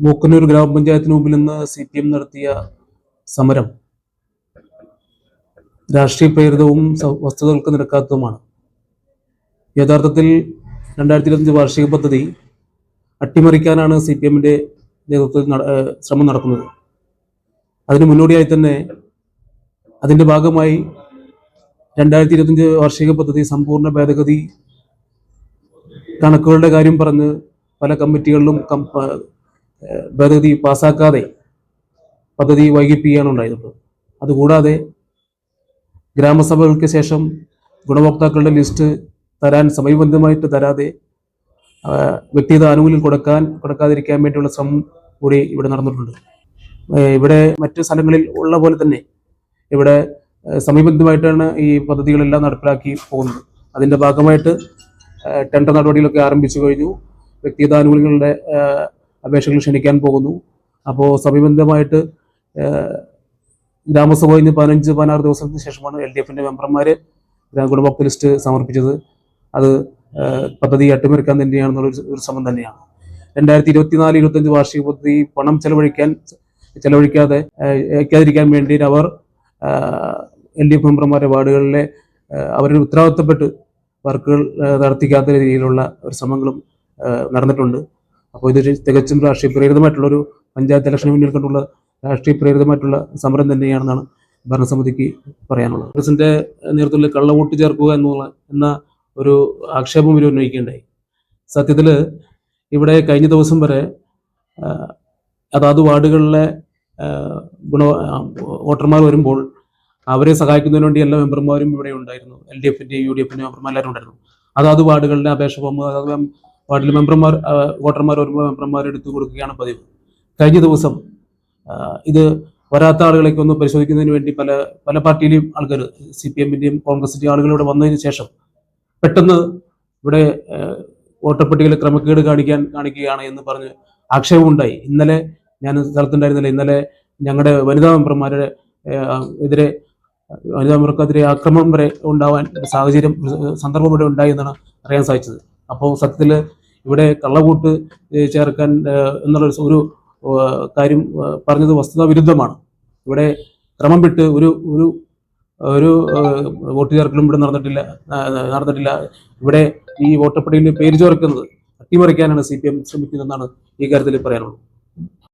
മൂക്കന്നൂർ ഗ്രാമപഞ്ചായത്തിന് മുമ്പിൽ നിന്ന് C P M നടത്തിയ സമരം രാഷ്ട്രീയ പ്രേരിതവും വസ്തുതകൾക്ക് നിരക്കാത്തതുമാണ്. യഥാർത്ഥത്തിൽ രണ്ടായിരത്തി ഇരുപത്തഞ്ച് വാർഷിക പദ്ധതി അട്ടിമറിക്കാനാണ് സി പി എമ്മിന്റെ നേതൃത്വത്തിൽ ശ്രമം നടക്കുന്നത്. അതിന് മുന്നോടിയായി തന്നെ അതിന്റെ ഭാഗമായി രണ്ടായിരത്തി ഇരുപത്തഞ്ച് വാർഷിക പദ്ധതി സമ്പൂർണ ഭേദഗതി കണക്കുകളുടെ കാര്യം പറഞ്ഞ് പല കമ്മിറ്റികളിലും ഭേദഗതി പാസ്സാക്കാതെ പദ്ധതി വൈകിപ്പിക്കുകയാണ് ഉണ്ടായിട്ടുള്ളത് അതുകൂടാതെ ഗ്രാമസഭകൾക്ക് ശേഷം ഗുണഭോക്താക്കളുടെ ലിസ്റ്റ് തരാൻ സമയബന്ധമായിട്ട് തരാതെ വ്യക്തിഗത ആനുകൂല്യം കൊടുക്കാൻ കൊടുക്കാതിരിക്കാൻ വേണ്ടിയുള്ള ശ്രമം കൂടി ഇവിടെ നടന്നിട്ടുണ്ട്. ഇവിടെ മറ്റു സ്ഥലങ്ങളിൽ ഉള്ള പോലെ തന്നെ ഇവിടെ സമയബന്ധമായിട്ടാണ് ഈ പദ്ധതികളെല്ലാം നടപ്പിലാക്കി പോകുന്നത്. അതിന്റെ ഭാഗമായിട്ട് ടെൻഡർ നടപടികളൊക്കെ ആരംഭിച്ചു കഴിഞ്ഞു. വ്യക്തിഗത ആനുകൂല്യങ്ങളുടെ അപേക്ഷകൾ ക്ഷണിക്കാൻ പോകുന്നു. അപ്പോൾ സമീപന്ധമായിട്ട് ഗ്രാമസഭ ഇന്ന് പതിനഞ്ച് പതിനാറ് ദിവസത്തിന് ശേഷമാണ് എൽ ഡി എഫിന്റെ മെമ്പർമാർ ഗ്രാമകുടുംബ ലിസ്റ്റ് സമർപ്പിച്ചത്. അത് പദ്ധതി അട്ടിമറിക്കാൻ തന്നെയാണെന്നുള്ള ഒരു ശ്രമം തന്നെയാണ്. രണ്ടായിരത്തി ഇരുപത്തിനാല് ഇരുപത്തഞ്ച് വാർഷിക പദ്ധതി പണം ചെലവഴിക്കാൻ ചെലവഴിക്കാതെ ഏക്കാതിരിക്കാൻ വേണ്ടി അവർ എൽ ഡി എഫ് മെമ്പർമാരെ വാർഡുകളിലെ അവരുടെ ഉത്തരവാദിത്തപ്പെട്ട് വർക്കുകൾ നടത്തിക്കാത്ത രീതിയിലുള്ള ഒരു ശ്രമങ്ങളും നടന്നിട്ടുണ്ട്. അപ്പോൾ ഇതൊരു തികച്ചും രാഷ്ട്രീയ പ്രേരിതമായിട്ടുള്ള ഒരു പഞ്ചായത്ത് ഇലക്ഷന് മുന്നിൽ കണ്ടുള്ള രാഷ്ട്രീയ പ്രേരിതമായിട്ടുള്ള സമരം തന്നെയാണെന്നാണ് ഭരണസമിതിക്ക് പറയാനുള്ളത്. കോൺഗ്രസിന്റെ നേതൃത്വത്തിൽ കള്ളവോട്ട് ചേർക്കുക എന്നുള്ള എന്ന ഒരു ആക്ഷേപം ഇവർ ഉന്നയിക്കുകയുണ്ടായി. സത്യത്തിൽ ഇവിടെ കഴിഞ്ഞ ദിവസം വരെ അതാത് വാർഡുകളിലെ ഗുണ വോട്ടർമാർ വരുമ്പോൾ അവരെ സഹായിക്കുന്നതിന് വേണ്ടി എല്ലാ മെമ്പർമാരും ഇവിടെ ഉണ്ടായിരുന്നു. എൽ ഡി എഫിന്റെയും യു ഡി എഫിന്റെയും മെമ്പർമാരെല്ലാവരും ഉണ്ടായിരുന്നു. അതാത് വാർഡുകളിലെ അപേക്ഷ ഫോം അതാത് വാർഡിലെ മെമ്പർമാർ വോട്ടർമാർ വരുമ്പോൾ മെമ്പർമാർ എടുത്തു കൊടുക്കുകയാണ് പതിവ്. കഴിഞ്ഞ ദിവസം ഇത് വരാത്ത ആളുകളൊക്കെ ഒന്ന് പരിശോധിക്കുന്നതിന് വേണ്ടി പല പല പാർട്ടിയിലെയും ആൾക്കാർ സി പി എമ്മിന്റെയും കോൺഗ്രസിന്റെയും ആളുകൾ ഇവിടെ വന്നതിന് ശേഷം പെട്ടെന്ന് ഇവിടെ വോട്ടർപട്ടികയിൽ വോട്ടർ പട്ടികയിൽ ക്രമക്കേട് കാണിക്കാൻ കാണിക്കുകയാണ് എന്ന് പറഞ്ഞ് ആക്ഷേപമുണ്ടായി ഇന്നലെ ഞാൻ സ്ഥലത്തുണ്ടായിരുന്നില്ല ഇന്നലെ ഞങ്ങളുടെ വനിതാ മെമ്പർമാരുടെ എതിരെ വനിതാ മെമ്പർക്കെതിരെ ആക്രമണം വരെ ഉണ്ടാവാൻ സാഹചര്യം സന്ദർഭം ഇവിടെ ഉണ്ടായി എന്നാണ് അറിയാൻ സാധിച്ചത്. അപ്പോൾ സത്യത്തിൽ ഇവിടെ കള്ളവോട്ട് ചേർക്കാൻ എന്നുള്ള ഒരു- കാര്യം പറഞ്ഞത് വസ്തുതാ വിരുദ്ധമാണ് ഇവിടെ ക്രമം വിട്ട് ഒരു ഒരു ഒരു വോട്ട് ചേർക്കലും ഇവിടെ നടന്നിട്ടില്ല നടന്നിട്ടില്ല. ഇവിടെ ഈ വോട്ടപ്പടിയിൽ പേര് ചേർക്കുന്നത് അട്ടിമറിക്കാനാണ് സി പി എം ശ്രമിക്കുന്നതെന്നാണ് ഈ കാര്യത്തിൽ പറയാനുള്ളത്.